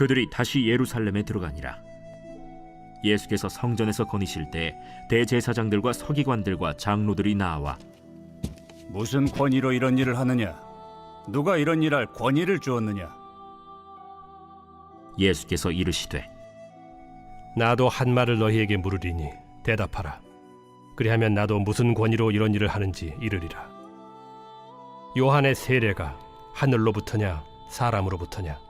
그들이 다시 예루살렘에 들어가니라. 예수께서 성전에서 거니실 때 대제사장들과 서기관들과 장로들이 나와 무슨 권위로 이런 일을 하느냐? 누가 이런 일할 권위를 주었느냐? 예수께서 이르시되 나도 한 말을 너희에게 물으리니 대답하라. 그리하면 나도 무슨 권위로 이런 일을 하는지 이르리라. 요한의 세례가 하늘로부터냐 사람으로부터냐?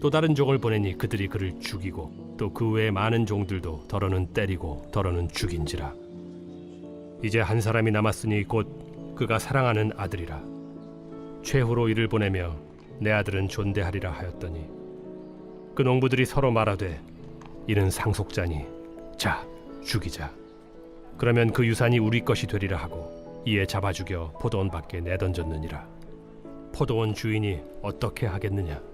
또 다른 종을 보내니 그들이 그를 죽이고 또 그 외에 많은 종들도 더러는 때리고 더러는 죽인지라. 이제 한 사람이 남았으니 곧 그가 사랑하는 아들이라. 최후로 이를 보내며 내 아들은 존대하리라 하였더니 그 농부들이 서로 말하되 이는 상속자니 자 죽이자. 그러면 그 유산이 우리 것이 되리라 하고 이에 잡아 죽여 포도원 밖에 내던졌느니라. 포도원 주인이 어떻게 하겠느냐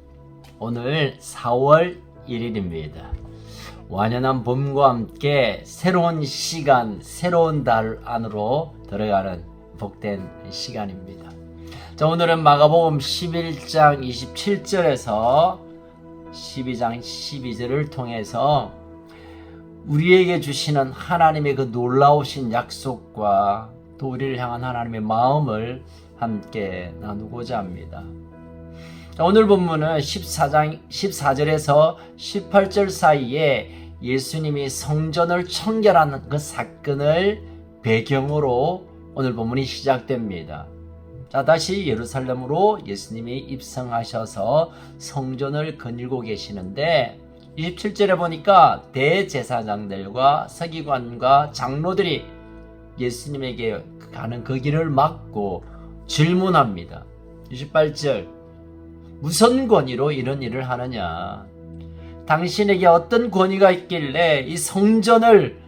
오늘 4월 1일입니다. 완연한 봄과 함께 새로운 시간, 새로운 달 안으로 들어가는 복된 시간입니다. 자, 오늘은 마가복음 11장 27절에서 12장 12절을 통해서 우리에게 주시는 하나님의 그 놀라우신 약속과 또 우리를 향한 하나님의 마음을 함께 나누고자 합니다. 자, 오늘 본문은 14장 14절에서 18절 사이에 예수님이 성전을 청결하는 그 사건을 배경으로 오늘 본문이 시작됩니다. 자, 다시 예루살렘으로 예수님이 입성하셔서 성전을 거닐고 계시는데 27절에 보니까 대제사장들과 서기관과 장로들이 예수님에게 가는 그 길을 막고 질문합니다. 28절 무슨 권위로 이런 일을 하느냐? 당신에게 어떤 권위가 있길래 이 성전을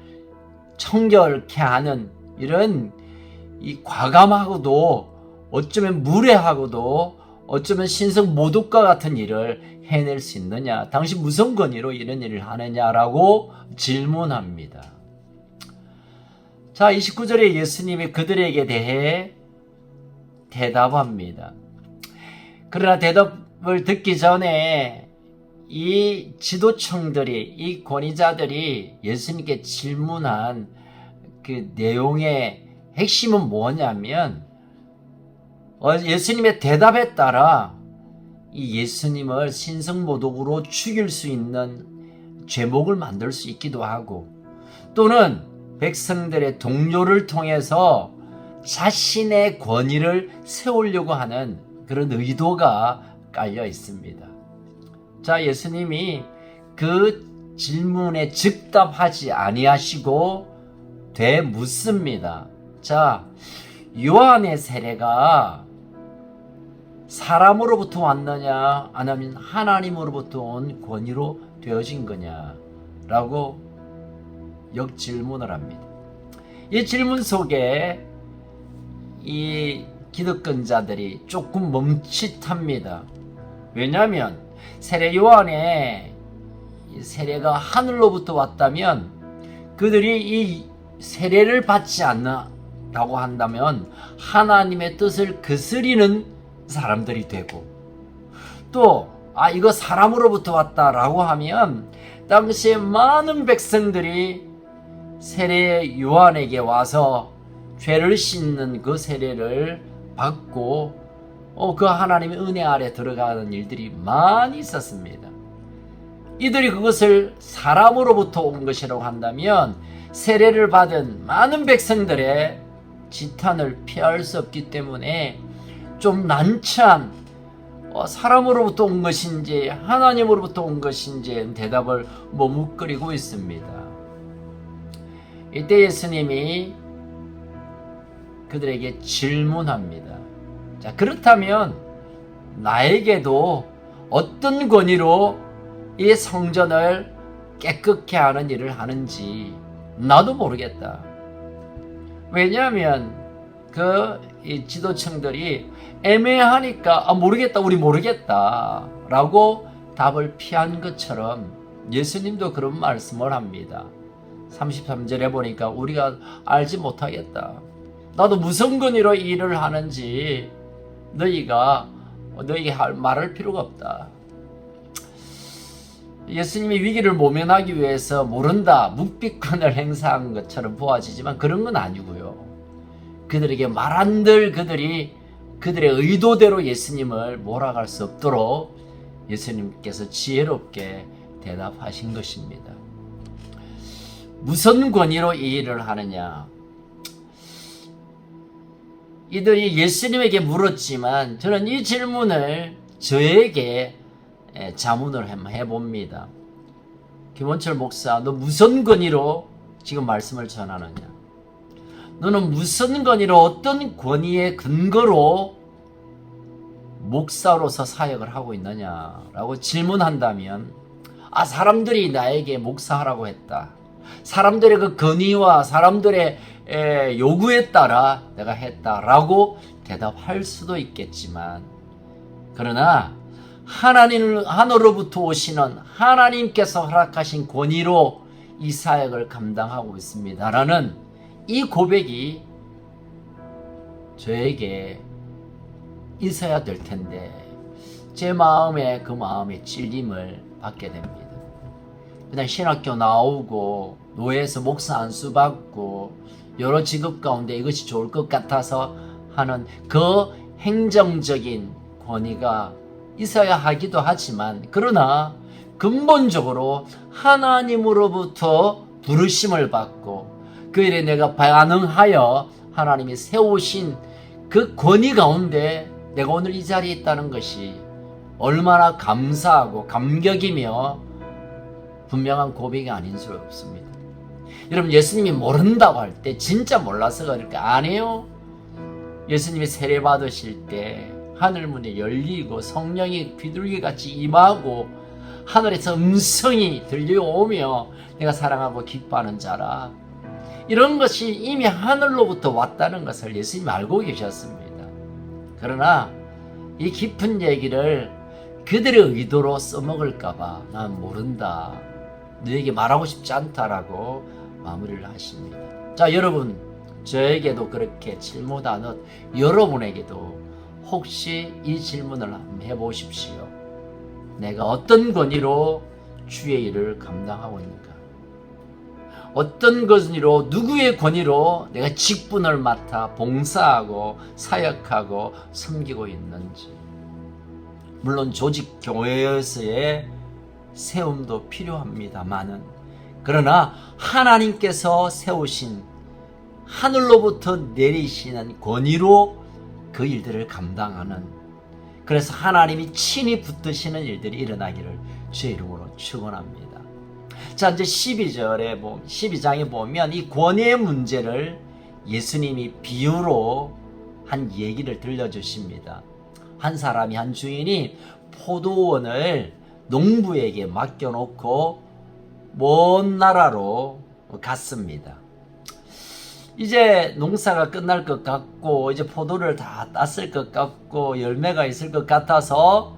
청결케 하는 이런 이 과감하고도 어쩌면 무례하고도 어쩌면 신성 모독과 같은 일을 해낼 수 있느냐? 당신 무슨 권위로 이런 일을 하느냐라고 질문합니다. 자, 29절에 예수님이 그들에게 대해 대답합니다. 그러나 대답 을 듣기 전에 이 지도층들이, 이 권위자들이 예수님께 질문한 그 내용의 핵심은 뭐냐면, 어, 예수님의 대답에 따라 이 예수님을 신성모독으로 죽일 수 있는 죄목을 만들 수 있기도 하고, 또는 백성들의 동료를 통해서 자신의 권위를 세우려고 하는 그런 의도가 깔려 있습니다. 자, 예수님이 그 질문에 즉답하지 아니하시고 되묻습니다. 자, 요한의 세례가 사람으로부터 왔느냐, 아니면 하나님으로부터 온 권위로 되어진 거냐, 라고 역질문을 합니다. 이 질문 속에 이 기득권자들이 조금 멈칫합니다. 왜냐하면 세례 요한의 이 세례가 하늘로부터 왔다면 그들이 이 세례를 받지 않는다고 한다면 하나님의 뜻을 거스리는 사람들이 되고 또 아 이거 사람으로부터 왔다라고 하면 당시에 많은 백성들이 세례 요한에게 와서 죄를 씻는 그 세례를 받고 어, 그 하나님의 은혜 아래 들어가는 일들이 많이 있었습니다. 이들이 그것을 사람으로부터 온 것이라고 한다면 세례를 받은 많은 백성들의 지탄을 피할 수 없기 때문에 좀 난처한 어, 사람으로부터 온 것인지 하나님으로부터 온 것인지 대답을 머뭇거리고 있습니다. 이때 예수님이 그들에게 질문합니다. 자, 그렇다면 나에게도 어떤 권위로 이 성전을 깨끗게 하는 일을 하는지 나도 모르겠다. 왜냐하면 그 이 지도층들이 애매하니까 아, 모르겠다, 우리 모르겠다 라고 답을 피한 것처럼 예수님도 그런 말씀을 합니다. 33절에 보니까 우리가 알지 못하겠다. 나도 무슨 권위로 이 일을 하는지 너희가 너희에게 할 말할 필요가 없다. 예수님이 위기를 모면하기 위해서 모른다, 묵비권을 행사한 것처럼 보아지지만 그런 건 아니고요. 그들에게 말한들 그들이 그들의 의도대로 예수님을 몰아갈 수 없도록 예수님께서 지혜롭게 대답하신 것입니다. 무슨 권위로 이 일을 하느냐? 이들이 예수님에게 물었지만 저는 이 질문을 저에게 에, 자문을 해봅니다. 김원철 목사, 너 무슨 권위로 지금 말씀을 전하느냐? 너는 무슨 권위로 어떤 권위의 근거로 목사로서 사역을 하고 있느냐라고 질문한다면 아 사람들이 나에게 목사하라고 했다. 사람들의 그 건의와 사람들의 에, 요구에 따라 내가 했다라고 대답할 수도 있겠지만 그러나 하나님 하늘로부터 오시는 하나님께서 허락하신 권위로 이 사역을 감당하고 있습니다라는 이 고백이 저에게 있어야 될 텐데 제 마음에 그 마음에 찔림을 받게 됩니다. 그냥 신학교 나오고 노예에서 목사 안수 받고 여러 직업 가운데 이것이 좋을 것 같아서 하는 그 행정적인 권위가 있어야 하기도 하지만 그러나 근본적으로 하나님으로부터 부르심을 받고 그 일에 내가 반응하여 하나님이 세우신 그 권위 가운데 내가 오늘 이 자리에 있다는 것이 얼마나 감사하고 감격이며 분명한 고백이 아닌 수 없습니다. 여러분 예수님이 모른다고 할 때 진짜 몰라서 그럴까? 아니에요. 예수님이 세례 받으실 때 하늘 문이 열리고 성령이 비둘기 같이 임하고 하늘에서 음성이 들려오며 내가 사랑하고 기뻐하는 자라. 이런 것이 이미 하늘로부터 왔다는 것을 예수님 알고 계셨습니다. 그러나 이 깊은 얘기를 그들의 의도로 써먹을까봐 난 모른다. 너에게 말하고 싶지 않다라고 마무리를 하십니다. 자, 여러분, 저에게도 그렇게 질문하듯 여러분에게도 혹시 이 질문을 한번 해보십시오. 내가 어떤 권위로 주의 일을 감당하고 있는가? 어떤 권위로 누구의 권위로 내가 직분을 맡아 봉사하고 사역하고 섬기고 있는지 물론 조직 교회에서의 세움도 필요합니다만은 그러나 하나님께서 세우신 하늘로부터 내리시는 권위로 그 일들을 감당하는 그래서 하나님이 친히 붙드시는 일들이 일어나기를 주의 이름으로 축원합니다. 자 이제 12절에 보면 12장에 보면 이 권위의 문제를 예수님이 비유로 한 얘기를 들려주십니다. 한 사람이 한 주인이 포도원을 농부에게 맡겨놓고 먼 나라로 갔습니다. 이제 농사가 끝날 것 같고 이제 포도를 다 땄을 것 같고 열매가 있을 것 같아서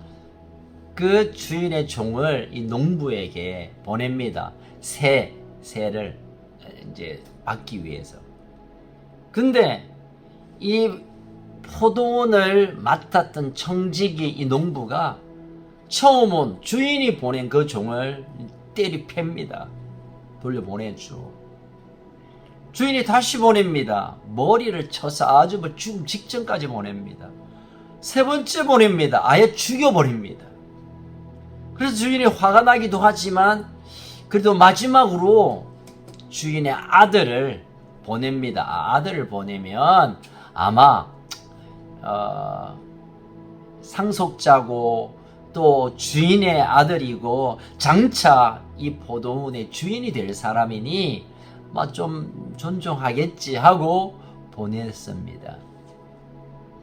그 주인의 종을 이 농부에게 보냅니다. 새, 새를 이제 받기 위해서. 근데 이 포도원을 맡았던 청직이 이 농부가 처음은 주인이 보낸 그 종을 때리 팹니다. 돌려보내죠. 주인이 다시 보냅니다. 머리를 쳐서 아주 뭐 죽음 직전까지 보냅니다. 세 번째 보냅니다. 아예 죽여버립니다. 그래서 주인이 화가 나기도 하지만 그래도 마지막으로 주인의 아들을 보냅니다. 아, 아들을 보내면 아마 어, 상속자고 또 주인의 아들이고 장차 이 포도원의 주인이 될 사람이니 뭐 좀 존중하겠지 하고 보냈습니다.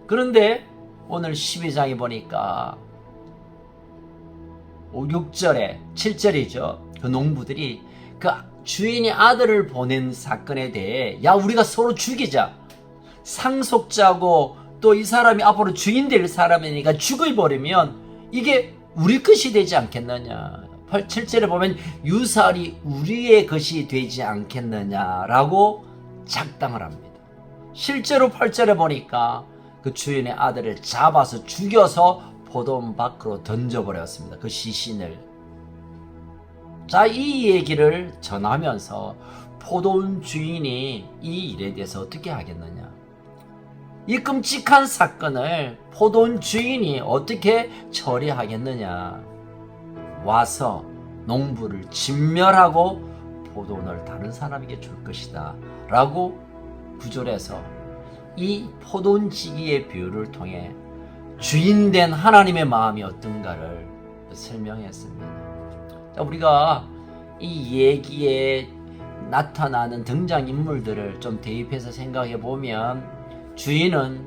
그런데 오늘 12장에 보니까 5, 6절에 7절이죠. 그 농부들이 그 주인이 아들을 보낸 사건에 대해 야 우리가 서로 죽이자. 상속자고 또 이 사람이 앞으로 주인 될 사람이니까 죽여버리면 이게 우리 것이 되지 않겠느냐. 8, 7절에 보면 유살이 우리의 것이 되지 않겠느냐라고 작당을 합니다. 실제로 8절에 보니까 그 주인의 아들을 잡아서 죽여서 포도원 밖으로 던져버렸습니다. 그 시신을. 자, 이 얘기를 전하면서 포도원 주인이 이 일에 대해서 어떻게 하겠느냐. 이 끔찍한 사건을 포도원 주인이 어떻게 처리하겠느냐. 와서 농부를 진멸하고 포도원을 다른 사람에게 줄 것이다. 라고 구절에서 이 포도원 지기의 비유를 통해 주인된 하나님의 마음이 어떤가를 설명했습니다. 자, 우리가 이 얘기에 나타나는 등장인물들을 좀 대입해서 생각해 보면 주인은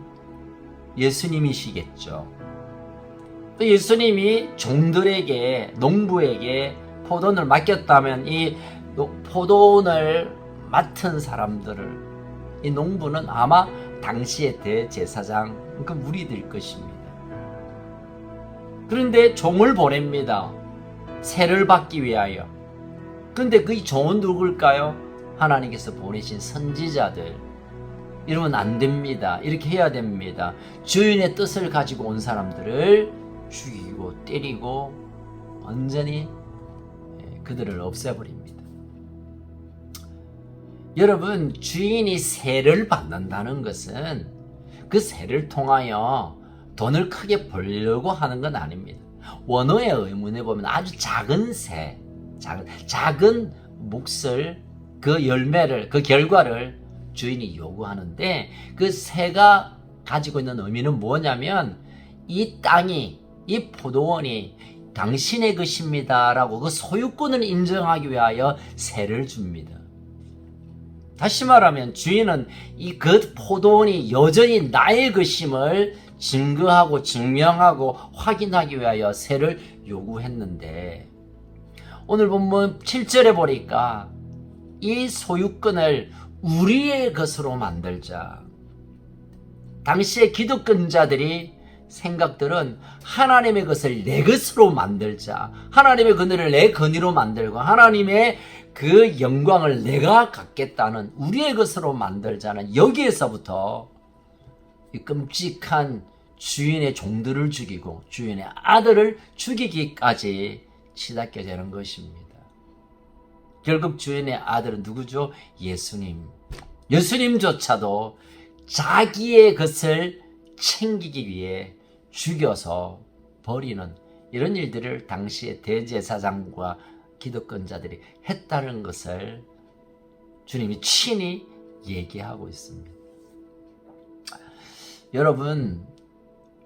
예수님이시겠죠. 또 예수님이 종들에게 농부에게 포도원을 맡겼다면 이 노- 포도원을 맡은 사람들을 이 농부는 아마 당시의 대제사장 그 무리들 것입니다. 그런데 종을 보냅니다. 세를 받기 위하여. 근데 그 종은 누굴까요? 하나님께서 보내신 선지자들. 이러면 안 됩니다. 이렇게 해야 됩니다. 주인의 뜻을 가지고 온 사람들을 죽이고 때리고 완전히 예, 그들을 없애버립니다. 여러분, 주인이 세를 받는다는 것은 그 세를 통하여 돈을 크게 벌려고 하는 건 아닙니다. 원어의 의문에 보면 아주 작은 새, 작은, 작은 몫을 그 열매를, 그 결과를 주인이 요구하는데 그 새가 가지고 있는 의미는 뭐냐면 이 땅이, 이 포도원이 당신의 것입니다라고 그 소유권을 인정하기 위하여 새를 줍니다. 다시 말하면 주인은 이 그 포도원이 여전히 나의 것임을 증거하고 증명하고 확인하기 위하여 세를 요구했는데 오늘 본문 7절에 보니까 이 소유권을 우리의 것으로 만들자. 당시의 기득권자들이 생각들은 하나님의 것을 내 것으로 만들자. 하나님의 그늘을 내 근위로 만들고 하나님의 그 영광을 내가 갖겠다는 우리의 것으로 만들자는 여기에서부터 이 끔찍한 주인의 종들을 죽이고 주인의 아들을 죽이기까지 치닫게 되는 것입니다. 결국 주인의 아들은 누구죠? 예수님. 예수님조차도 자기의 것을 챙기기 위해 죽여서 버리는 이런 일들을 당시의 대제사장과 기득권자들이 했다는 것을 주님이 친히 얘기하고 있습니다. 여러분,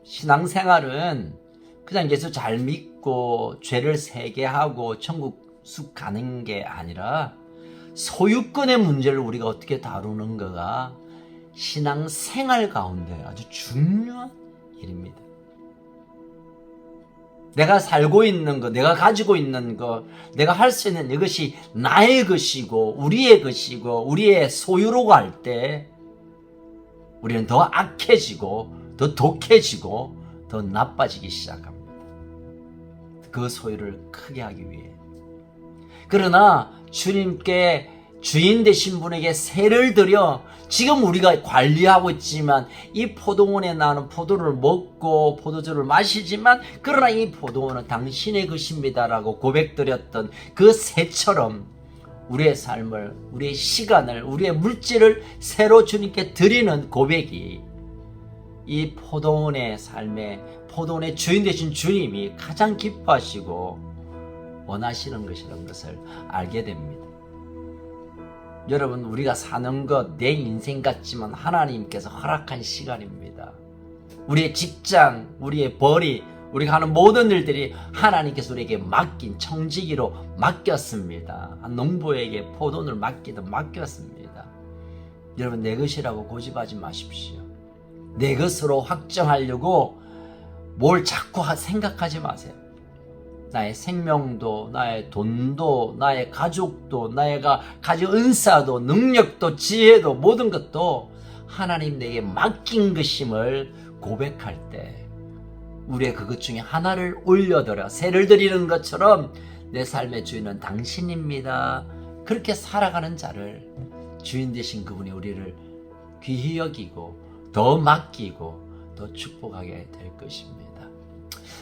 신앙생활은 그냥 예수 잘 믿고 죄를 세게 하고 천국 쑥 가는 게 아니라 소유권의 문제를 우리가 어떻게 다루는가가 신앙 생활 가운데 아주 중요한 일입니다. 내가 살고 있는 것, 내가 가지고 있는 것, 내가 할 수 있는 이것이 나의 것이고, 우리의 것이고, 우리의 소유로고 할 때, 우리는 더 악해지고, 더 독해지고, 더 나빠지기 시작합니다. 그 소유를 크게 하기 위해. 그러나 주님께 주인 되신 분에게 세를 들여 지금 우리가 관리하고 있지만 이 포도원에 나는 포도를 먹고 포도주를 마시지만 그러나 이 포도원은 당신의 것입니다라고 고백드렸던 그 새처럼 우리의 삶을 우리의 시간을 우리의 물질을 새로 주님께 드리는 고백이 이 포도원의 삶에 포도원의 주인 되신 주님이 가장 기뻐하시고 원하시는 것이라는 것을 알게 됩니다. 여러분 우리가 사는 것 내 인생 같지만 하나님께서 허락한 시간입니다. 우리의 직장, 우리의 벌이, 우리가 하는 모든 일들이 하나님께서 우리에게 맡긴 청지기로 맡겼습니다. 한 농부에게 포도를 맡기듯 맡겼습니다. 여러분 내 것이라고 고집하지 마십시오. 내 것으로 확정하려고 뭘 자꾸 하- 생각하지 마세요. 나의 생명도, 나의 돈도, 나의 가족도, 나의가 가진 은사도, 능력도, 지혜도, 모든 것도 하나님 내게 맡긴 것임을 고백할 때, 우리의 그것 중에 하나를 올려드려 새를 드리는 것처럼 내 삶의 주인은 당신입니다. 그렇게 살아가는 자를 주인 되신 그분이 우리를 귀히 여기고 더 맡기고 더 축복하게 될 것입니다.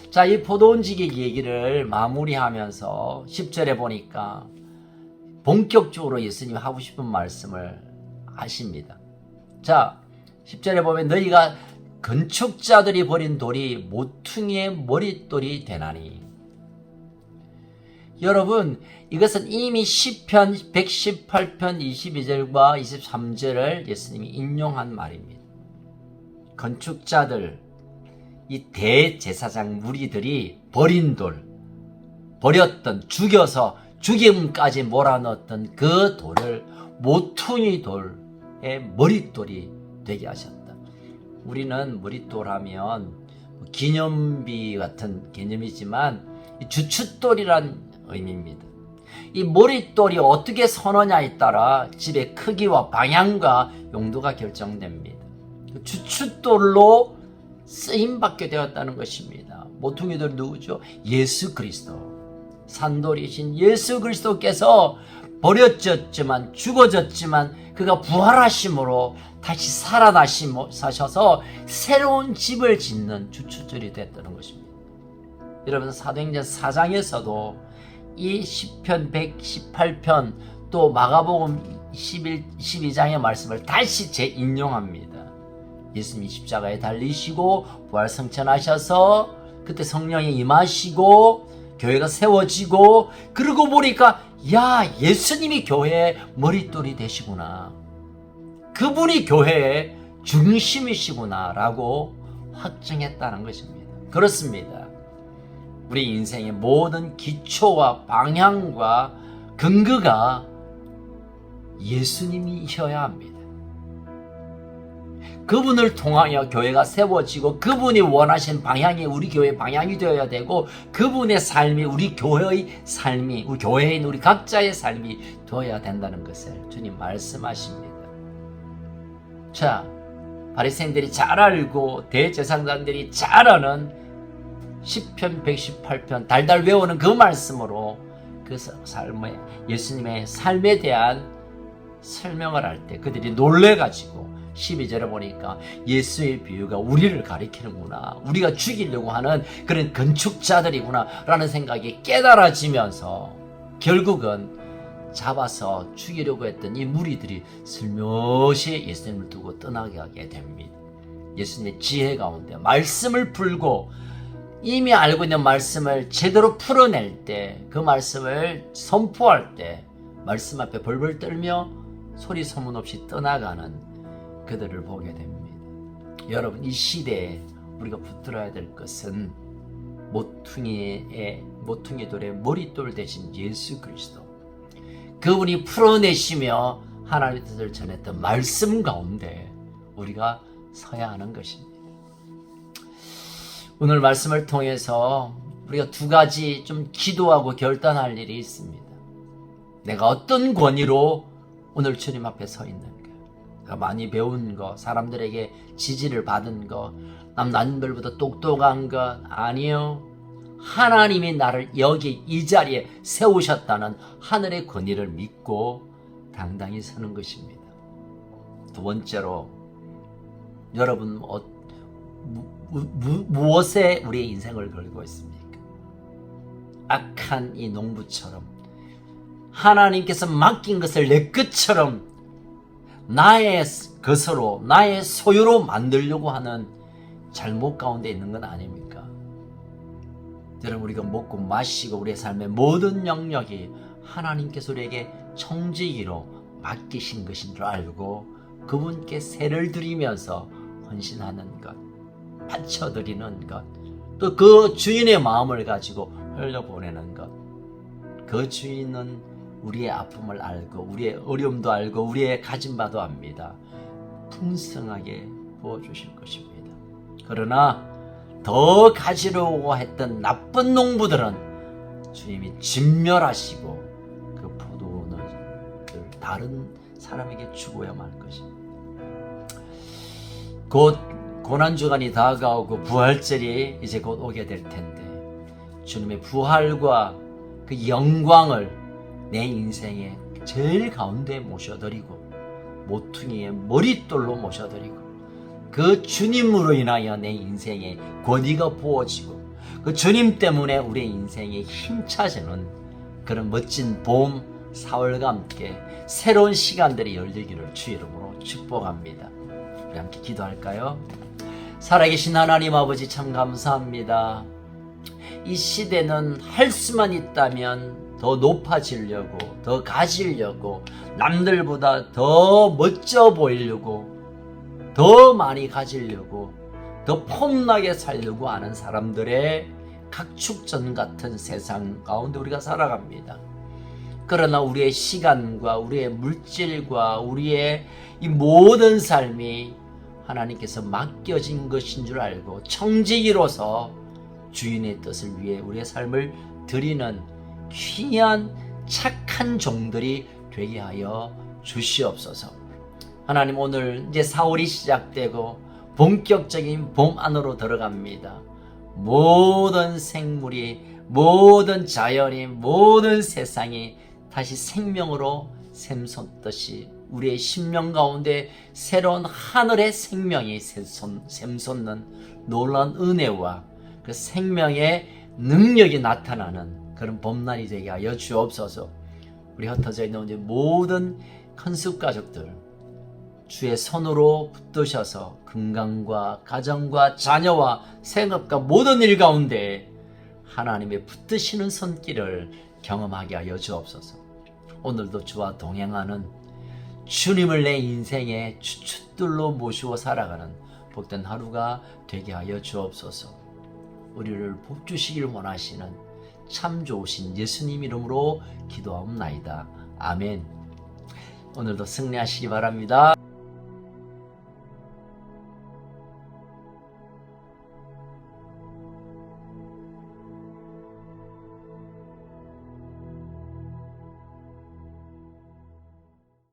자, 이 포도원지기 얘기를 마무리하면서 10절에 보니까 본격적으로 예수님이 하고 싶은 말씀을 하십니다. 자, 10절에 보면 너희가 건축자들이 버린 돌이 모퉁이의 머릿돌이 되나니 여러분 이것은 이미 시편 118편 22절과 23절을 예수님이 인용한 말입니다. 건축자들 이 대제사장 무리들이 버린 돌, 버렸던 죽여서 죽임까지 몰아넣었던 그 돌을 모퉁이 돌의 머릿돌이 되게 하셨다. 우리는 머릿돌 하면 기념비 같은 개념이지만 이 주춧돌이란 의미입니다. 이 머릿돌이 어떻게 서느냐에 따라 집의 크기와 방향과 용도가 결정됩니다. 그 주춧돌로 쓰임 받게 되었다는 것입니다. 모퉁이들 누구죠? 예수 그리스도. 산돌이신 예수 그리스도께서 버려졌지만 죽어졌지만 그가 부활하심으로 다시 살아나셔서 새로운 집을 짓는 주춧돌이 됐다는 것입니다. 여러분 사도행전 4장에서도 이 10편 118편 또 마가복음 11, 12장의 말씀을 다시 재인용합니다. 예수님이 십자가에 달리시고 부활성천하셔서 그때 성령이 임하시고 교회가 세워지고 그러고 보니까 야 예수님이 교회의 머릿돌이 되시구나. 그분이 교회의 중심이시구나 라고 확증했다는 것입니다. 그렇습니다. 우리 인생의 모든 기초와 방향과 근거가 예수님이셔야 합니다 그분을 통하여 교회가 세워지고 그분이 원하신 방향이 우리 교회의 방향이 되어야 되고 그분의 삶이 우리 교회의 삶이 우리 교회인 우리 각자의 삶이 되어야 된다는 것을 주님 말씀하십니다. 자, 바리새인들이 잘 알고 대제사장들이 잘 아는 10편 118편 달달 외우는 그 말씀으로 그 삶의 예수님의 삶에 대한 설명을 할 때 그들이 놀래 가지고 12절에 보니까 예수의 비유가 우리를 가리키는구나. 우리가 죽이려고 하는 그런 건축자들이구나. 라는 생각이 깨달아지면서 결국은 잡아서 죽이려고 했던 이 무리들이 슬며시 예수님을 두고 떠나게 하게 됩니다. 예수님의 지혜 가운데 말씀을 풀고 이미 알고 있는 말씀을 제대로 풀어낼 때 그 말씀을 선포할 때 말씀 앞에 벌벌 떨며 소리 소문 없이 떠나가는 그들을 보게 됩니다. 여러분 이 시대에 우리가 붙들어야 될 것은 모퉁이의 모퉁이 돌의 머릿돌 대신 예수 그리스도. 그분이 풀어내시며 하나님의 뜻을 전했던 말씀 가운데 우리가 서야 하는 것입니다. 오늘 말씀을 통해서 우리가 두 가지 좀 기도하고 결단할 일이 있습니다. 내가 어떤 권위로 오늘 주님 앞에 서? 내가 많이 배운 거, 사람들에게 지지를 받은 거, 남 남들보다 똑똑한 것 아니요. 하나님이 나를 여기 이 자리에 세우셨다는 하늘의 권위를 믿고 당당히 서는 것입니다. 두 번째로 여러분 어, 무, 무, 무엇에 우리의 인생을 걸고 있습니까? 악한 이 농부처럼 하나님께서 맡긴 것을 내 것처럼 나의 것으로 나의 소유로 만들려고 하는 잘못 가운데 있는 건 아닙니까? 여러분 우리가 먹고 마시고 우리의 삶의 모든 영역이 하나님께서 우리에게 청지기로 맡기신 것인 줄 알고 그분께 세를 드리면서 헌신하는 것, 바쳐드리는 것, 또 그 주인의 마음을 가지고 흘려보내는 것. 그 주인은 우리의 아픔을 알고 우리의 어려움도 알고 우리의 가진 바도 압니다. 풍성하게 부어 주실 것입니다. 그러나 더 가지려고 했던 나쁜 농부들은 주님이 진멸하시고 그 포도원을 다른 사람에게 주고야만 할 것입니다. 곧 고난 주간이 다가오고 부활절이 이제 곧 오게 될 텐데 주님의 부활과 그 영광을 내 인생의 제일 가운데 모셔드리고 모퉁이의 머릿돌로 모셔드리고 그 주님으로 인하여 내 인생에 권위가 부어지고 그 주님 때문에 우리의 인생에 힘차지는 그런 멋진 봄, 사월과 함께 새로운 시간들이 열리기를 주 이름으로 축복합니다. 우리 함께 기도할까요? 살아계신 하나님 아버지 참 감사합니다. 이 시대는 할 수만 있다면 더 높아지려고, 더 가지려고, 남들보다 더 멋져 보이려고, 더 많이 가지려고, 더 폼나게 살려고 하는 사람들의 각축전 같은 세상 가운데 우리가 살아갑니다. 그러나 우리의 시간과 우리의 물질과 우리의 이 모든 삶이 하나님께서 맡겨진 것인 줄 알고 청지기로서 주인의 뜻을 위해 우리의 삶을 드리는 귀한 착한 종들이 되게 하여 주시옵소서. 하나님 오늘 이제 4월이 시작되고 본격적인 봄 안으로 들어갑니다. 모든 생물이 모든 자연이 모든 세상이 다시 생명으로 샘솟듯이 우리의 심령 가운데 새로운 하늘의 생명이 샘솟- 샘솟는 놀라운 은혜와 그 생명의 능력이 나타나는 그런 봄날이 되게 하여 주옵소서. 우리 흩어져 있는 모든 컨습 가족들 주의 손으로 붙드셔서 건강과 가정과 자녀와 생업과 모든 일 가운데 하나님의 붙드시는 손길을 경험하게 하여 주옵소서. 오늘도 주와 동행하는 주님을 내 인생의 주춧들로 모시고 살아가는 복된 하루가 되게 하여 주옵소서. 우리를 복주시길 원하시는 참 좋으신 예수님 이름으로 기도하옵나이다. 아멘. 오늘도 승리하시기 바랍니다.